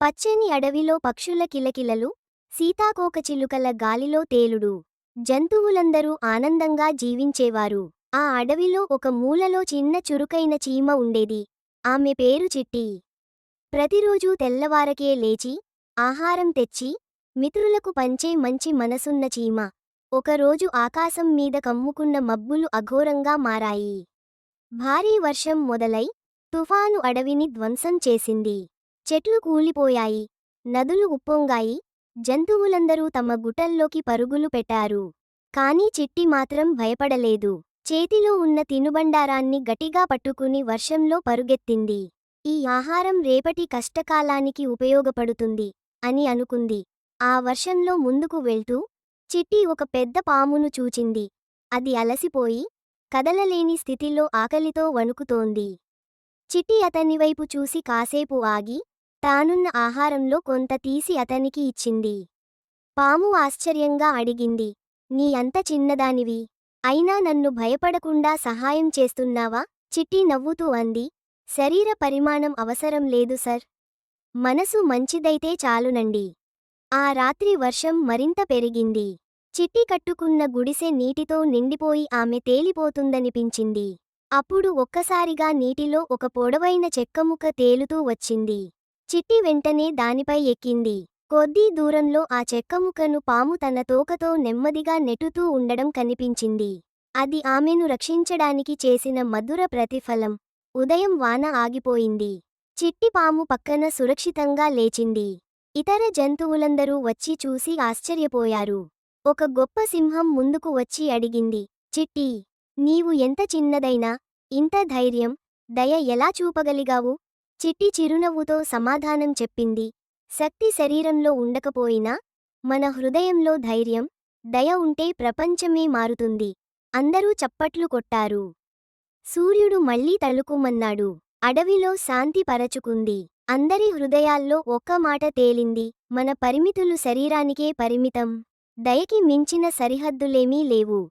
పచ్చని అడవిలో పక్షుల కిలకిలలు సీతాకోకచిలుకల గాలిలో తేలుడు. జంతువులందరూ ఆనందంగా జీవించేవారు. ఆ అడవిలో ఒక మూలలో చిన్న చురుకైన చీమ ఉండేది. ఆమె పేరు చిట్టి. ప్రతిరోజూ తెల్లవారకే లేచి ఆహారం తెచ్చి మిత్రులకు పంచే మంచి మనసున్న చీమ. ఒకరోజు ఆకాశం మీద కమ్ముకున్న మబ్బులు అఘోరంగా మారాయి. భారీ వర్షం మొదలై తుఫాను అడవిని ధ్వంసం చేసింది. చెట్లు కూలిపోయాయి. నదులు ఉప్పొంగాయి. జంతువులందరూ తమ గుటల్లోకి పరుగులు పెట్టారు. కాని చిట్టి మాత్రం భయపడలేదు. చేతిలో ఉన్న తినుబండారాన్ని గట్టిగా పట్టుకుని వర్షంలో పరుగెత్తింది. ఈ ఆహారం రేపటి కష్టకాలానికి ఉపయోగపడుతుంది అని అనుకుంది. ఆ వర్షంలో ముందుకు వెళ్తూ చిట్టి ఒక పెద్ద పామును చూచింది. అది అలసిపోయి కదలలేని స్థితిలో ఆకలితో వణుకుతోంది. చిట్టి అతనివైపు చూసి కాసేపు ఆగి తానున్న ఆహారంలో కొంత తీసి అతనికి ఇచ్చింది. పాము ఆశ్చర్యంగా అడిగింది. నీ అంత చిన్నదానివి. అయినా నన్ను భయపడకుండా సహాయం చేస్తున్నావా? చిట్టి నవ్వుతూ అంది. శరీర పరిమాణం అవసరం లేదు సర్. మనసు మంచిదైతే చాలునండి. ఆ రాత్రి వర్షం మరింత పెరిగింది. చిట్టి కట్టుకున్న గుడిసె నీటితో నిండిపోయి ఆమె తేలిపోతుందనిపించింది. అప్పుడు ఒక్కసారిగా నీటిలో ఒక పొడవైన చెక్కముక్క తేలుతూ వచ్చింది. చిట్టి వెంటనే దానిపై ఎక్కింది. కొద్దీ దూరంలో ఆ చెక్కముకను పాము తన తోకతో నెమ్మదిగా నెట్టుతూ ఉండడం కనిపించింది. అది ఆమెను రక్షించడానికి చేసిన మధుర ప్రతిఫలం. ఉదయం వాన ఆగిపోయింది. చిట్టి పాము పక్కన సురక్షితంగా లేచింది. ఇతర జంతువులందరూ వచ్చి చూసి ఆశ్చర్యపోయారు. ఒక గొప్ప సింహం ముందుకు వచ్చి అడిగింది చిట్టి నీవు ఎంత చిన్నదైనా ఇంత ధైర్యం దయ ఎలా చూపగలిగావు? చిట్టి చిరునవ్వుతో సమాధానం చెప్పింది. శక్తి శరీరంలో ఉండకపోయినా మన హృదయంలో ధైర్యం దయ ఉంటే ప్రపంచమే మారుతుంది. అందరూ చప్పట్లు కొట్టారు. సూర్యుడు మళ్ళీ తళుకుమన్నాడు అడవిలో శాంతి పరచుకుంది. అందరి హృదయాల్లో ఒక్క మాట తేలింది. మన పరిమితులు శరీరానికే పరిమితం. దయకి మించిన సరిహద్దులేమీ లేవు.